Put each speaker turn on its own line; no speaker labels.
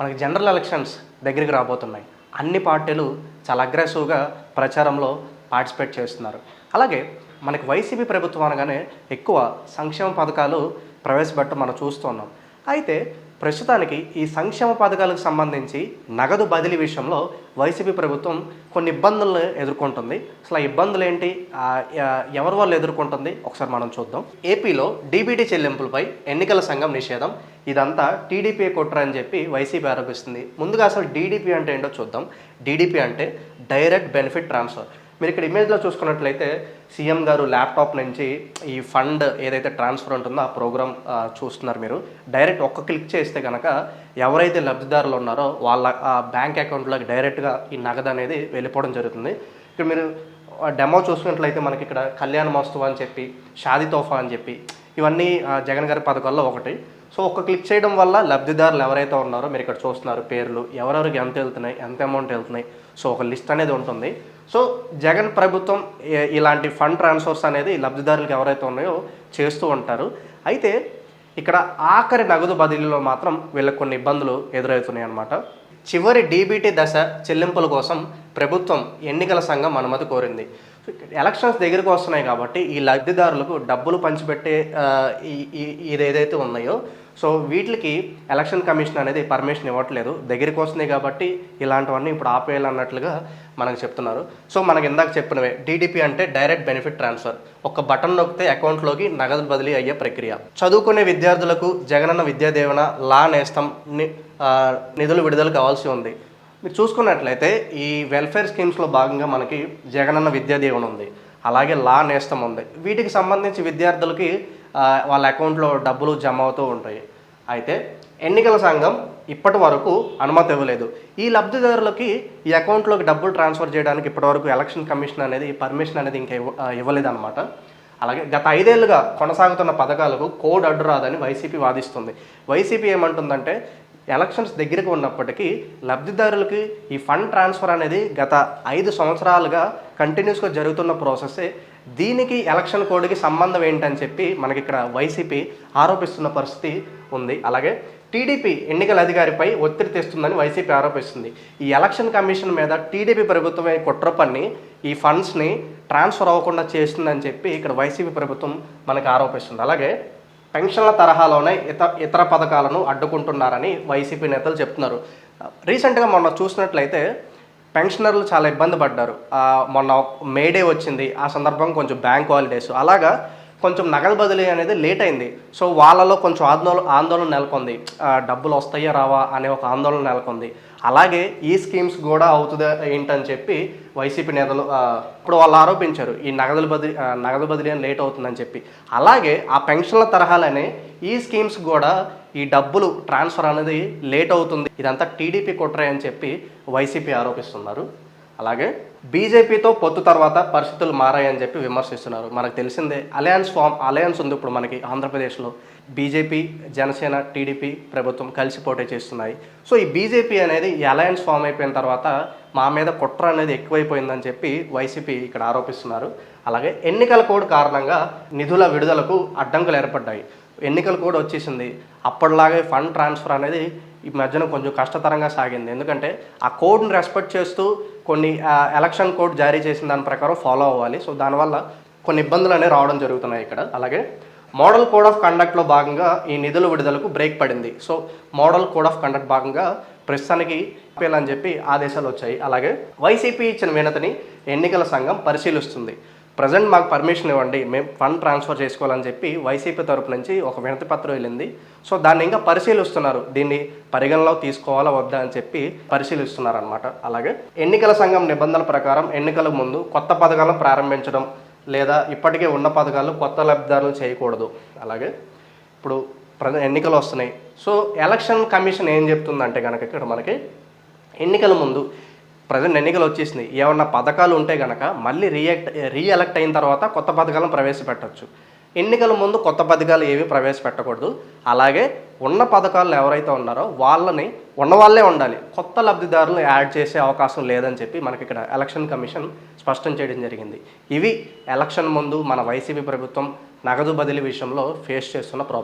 మనకి general elections దగ్గరికి రాబోతున్నాయి. అన్ని పార్టీలు చాలా అగ్రెసివ్గా ప్రచారంలో పార్టిసిపేట్ చేస్తున్నారు. అలాగే మనకి వైసీపీ ప్రభుత్వం అనగానే ఎక్కువ సంక్షేమ పథకాలు ప్రవేశపెట్టడం మనం చూస్తున్నాం. అయితే ప్రస్తుతానికి ఈ సంక్షేమ పథకాలకు సంబంధించి నగదు బదిలీ విషయంలో వైసీపీ ప్రభుత్వం కొన్ని ఇబ్బందులను ఎదుర్కొంటుంది. అసలు ఆ ఇబ్బందులు ఏంటి ఎవరి వాళ్ళు ఎదుర్కొంటుంది? ఒకసారి మనం చూద్దాం. ఏపీలో డీబీటీ చెల్లింపులపై ఎన్నికల సంఘం నిషేధం. ఇదంతా టీడీపీ కుట్ర అని చెప్పి వైసీపీ ఆరోపిస్తుంది. ముందుగా అసలు డీడీపీ అంటే ఏంటో చూద్దాం. డీడీపీ అంటే డైరెక్ట్ బెనిఫిట్ ట్రాన్స్ఫర్. మీరు ఇక్కడ ఇమేజ్లో చూసుకున్నట్లయితే సీఎం గారు ల్యాప్టాప్ నుంచి ఈ ఫండ్ ఏదైతే ట్రాన్స్ఫర్ ఉంటుందో ఆ ప్రోగ్రామ్ చూస్తున్నారు మీరు. డైరెక్ట్ ఒక్క క్లిక్ చేస్తే కనుక ఎవరైతే లబ్ధిదారులు ఉన్నారో వాళ్ళ ఆ బ్యాంక్ అకౌంట్లోకి డైరెక్ట్గా ఈ నగదు అనేది వెళ్ళిపోవడం జరుగుతుంది. ఇక్కడ మీరు డెమో చూసుకున్నట్లయితే మనకి ఇక్కడ కళ్యాణ మహోత్సవం అని చెప్పి షాదీ తోఫా అని చెప్పి ఇవన్నీ జగన్ గారి పథకాల్లో ఒకటి. సో ఒక క్లిక్ చేయడం వల్ల లబ్ధిదారులు ఎవరైతే ఉన్నారో మీరు ఇక్కడ చూస్తున్నారు పేర్లు ఎవరెవరికి ఎంత వెళ్తున్నాయి ఎంత అమౌంట్ వెళ్తున్నాయి. సో ఒక లిస్ట్ అనేది ఉంటుంది. సో జగన్ ప్రభుత్వం ఇలాంటి ఫండ్ ట్రాన్స్ఫర్స్ అనేది లబ్ధిదారులకు ఎవరైతే ఉన్నాయో చేస్తూ ఉంటారు. అయితే ఇక్కడ ఆఖరి నగదు బదిలీలో మాత్రం వీళ్ళకి కొన్ని ఇబ్బందులు ఎదురవుతున్నాయి అన్నమాట. చివరి డీబీటీ దశ చెల్లింపుల కోసం ప్రభుత్వం ఎన్నికల సంఘం అనుమతి కోరింది. ఎలక్షన్స్ దగ్గరికి వస్తున్నాయి కాబట్టి ఈ లబ్ధిదారులకు డబ్బులు పంచిపెట్టే ఇది ఏదైతే ఉన్నాయో సో వీటికి ఎలక్షన్ కమిషన్ అనేది పర్మిషన్ ఇవ్వట్లేదు. దగ్గరికి వస్తున్నాయి కాబట్టి ఇలాంటివన్నీ ఇప్పుడు ఆపేయాలన్నట్లుగా మనకు చెప్తున్నారు. సో మనకి ఇందాక చెప్పినవే డీడీపీ అంటే డైరెక్ట్ బెనిఫిట్ ట్రాన్స్ఫర్. ఒక బటన్ నొక్కితే అకౌంట్లోకి నగదు బదిలీ అయ్యే ప్రక్రియ. చదువుకునే విద్యార్థులకు జగనన్న విద్యాదేవన లా నేస్తం ని- నిధులు విడుదల కావాల్సి ఉంది. మీరు చూసుకున్నట్లయితే ఈ వెల్ఫేర్ స్కీమ్స్లో భాగంగా మనకి జగనన్న విద్యాదీవన ఉంది. అలాగే లా నేస్తం ఉంది. వీటికి సంబంధించి విద్యార్థులకి వాళ్ళ అకౌంట్లో డబ్బులు జమ అవుతూ ఉంటాయి. అయితే ఎన్నికల సంఘం ఇప్పటి వరకు అనుమతి ఇవ్వలేదు. ఈ లబ్ధిదారులకి ఈ అకౌంట్లోకి డబ్బులు ట్రాన్స్ఫర్ చేయడానికి ఇప్పటివరకు ఎలక్షన్ కమిషన్ అనేది పర్మిషన్ అనేది ఇంకా ఇవ్వ ఇవ్వలేదన్నమాట. అలాగే గత ఐదేళ్ళుగా కొనసాగుతున్న పథకాలకు కోడ్ అడ్డు రాదని వైసీపీ వాదిస్తుంది. వైసీపీ ఏమంటుందంటే ఎలక్షన్స్ దగ్గరకు ఉన్నప్పటికీ లబ్ధిదారులకి ఈ ఫండ్ ట్రాన్స్ఫర్ అనేది గత ఐదు సంవత్సరాలుగా కంటిన్యూస్గా జరుగుతున్న ప్రాసెస్సే. దీనికి ఎలక్షన్ కోడ్కి సంబంధం ఏంటని చెప్పి మనకి ఇక్కడ వైసీపీ ఆరోపిస్తున్న పరిస్థితి ఉంది. అలాగే టీడీపీ ఎన్నికల అధికారిపై ఒత్తిడి తెస్తుందని వైసీపీ ఆరోపిస్తుంది. ఈ ఎలక్షన్ కమిషన్ మీద టీడీపీ ప్రభుత్వమే కుట్ర పన్ని ఈ ఫండ్స్ని ట్రాన్స్ఫర్ అవ్వకుండా చేస్తుందని చెప్పి ఇక్కడ వైసీపీ ప్రభుత్వం మనకు ఆరోపిస్తుంది. అలాగే పెన్షన్ల తరహాలోనే ఇతర ఇతర పథకాలను అడ్డుకుంటున్నారని వైసీపీ నేతలు చెప్తున్నారు. రీసెంట్గా మొన్న చూసినట్లయితే పెన్షనర్లు చాలా ఇబ్బంది పడ్డారు. మొన్న మొన్న మేడే వచ్చింది. ఆ సందర్భం కొంచెం బ్యాంక్ హాలిడేస్. అలాగా కొంచెం నగదు బదిలీ అనేది లేట్ అయింది. సో వాళ్ళలో కొంచెం ఆందోళన ఆందోళన నెలకొంది. డబ్బులు వస్తాయా రావా అనే ఒక ఆందోళన నెలకొంది. అలాగే ఈ స్కీమ్స్ కూడా అవుతుందా ఏంటని చెప్పి వైసీపీ నేతలు ఇప్పుడు వాళ్ళు ఆరోపించారు. ఈ నగదుల బదిలీ నగదు బదిలీ అని లేట్ అవుతుందని చెప్పి. అలాగే ఆ పెన్షన్ల తరహాలనే ఈ స్కీమ్స్ కూడా ఈ డబ్బులు ట్రాన్స్ఫర్ అనేది లేట్ అవుతుంది. ఇదంతా టీడీపీ కుట్రే అని చెప్పి వైసీపీ ఆరోపిస్తున్నారు. అలాగే బీజేపీతో పొత్తు తర్వాత పరిస్థితులు మారాయని చెప్పి విమర్శిస్తున్నారు. మనకు తెలిసిందే అలయన్స్ ఫామ్ అలయన్స్ ఉంది ఇప్పుడు మనకి ఆంధ్రప్రదేశ్లో. బీజేపీ జనసేన టీడీపీ ప్రభుత్వం కలిసి పోటీ చేస్తున్నాయి. సో ఈ బీజేపీ అనేది ఈ అలయన్స్ ఫామ్ అయిపోయిన తర్వాత మా మీద కుట్ర అనేది ఎక్కువైపోయిందని చెప్పి వైసీపీ ఇక్కడ ఆరోపిస్తున్నారు. అలాగే ఎన్నికల కోడ్ కారణంగా నిధుల విడుదలకు అడ్డంకులు ఏర్పడ్డాయి. ఎన్నికలు కూడా వచ్చేసింది. అప్పటిలాగే ఫండ్ ట్రాన్స్ఫర్ అనేది ఈ మధ్యన కొంచెం కష్టతరంగా సాగింది. ఎందుకంటే ఆ కోడ్ని రెస్పెక్ట్ చేస్తూ కొన్ని ఎలక్షన్ కోడ్ జారీ చేసిన దాని ప్రకారం ఫాలో అవ్వాలి. సో దానివల్ల కొన్ని ఇబ్బందులు అనేవి రావడం జరుగుతున్నాయి ఇక్కడ. అలాగే మోడల్ కోడ్ ఆఫ్ కండక్ట్లో భాగంగా ఈ నిధుల విడుదలకు బ్రేక్ పడింది. So model code of conduct భాగంగా ప్రస్తుతానికి అని చెప్పి ఆదేశాలు వచ్చాయి. అలాగే వైసీపీ ఇచ్చిన వినతిని ఎన్నికల సంఘం పరిశీలిస్తుంది. ప్రజెంట్ మాకు పర్మిషన్ ఇవ్వండి మేము ఫండ్ ట్రాన్స్ఫర్ చేసుకోవాలని చెప్పి వైసీపీ తరపు నుంచి ఒక వినతి పత్రం వెళ్ళింది. సో దాన్ని ఇంకా పరిశీలిస్తున్నారు. దీన్ని పరిగణలో తీసుకోవాలా వద్దా అని చెప్పి పరిశీలిస్తున్నారు అనమాట అలాగే ఎన్నికల సంఘం నిబంధనల ప్రకారం ఎన్నికల ముందు కొత్త పథకాలను ప్రారంభించడం లేదా ఇప్పటికే ఉన్న పథకాలు కొత్త లబ్ధిదారులు చేయకూడదు. అలాగే ఇప్పుడు ప్రజ ఎన్నికలు వస్తున్నాయి. సో ఎలక్షన్ కమిషన్ ఏం చెప్తుందంటే కనుక ఇక్కడ మనకి ఎన్నికల ముందు ప్రజెంట్ ఎన్నికలు వచ్చేసింది ఏమన్నా పథకాలు ఉంటే కనుక మళ్ళీ రీఎక్ట్ రీఎలెక్ట్ అయిన తర్వాత కొత్త పథకాలను ప్రవేశపెట్టవచ్చు ఎన్నికల ముందు కొత్త పథకాలు ఏవి ప్రవేశపెట్టకూడదు. అలాగే ఉన్న పథకాలు ఎవరైతే ఉన్నారో వాళ్ళని ఉన్న వాళ్ళే ఉండాలి. కొత్త లబ్ధిదారులను యాడ్ చేసే అవకాశం లేదని చెప్పి మనకి ఇక్కడ ఎలక్షన్ కమిషన్ స్పష్టం చేయడం జరిగింది. ఇవి ఎలక్షన్ ముందు మన వైసీపీ ప్రభుత్వం నగదు బదిలీ విషయంలో ఫేస్ చేస్తున్న ప్రాబ్లం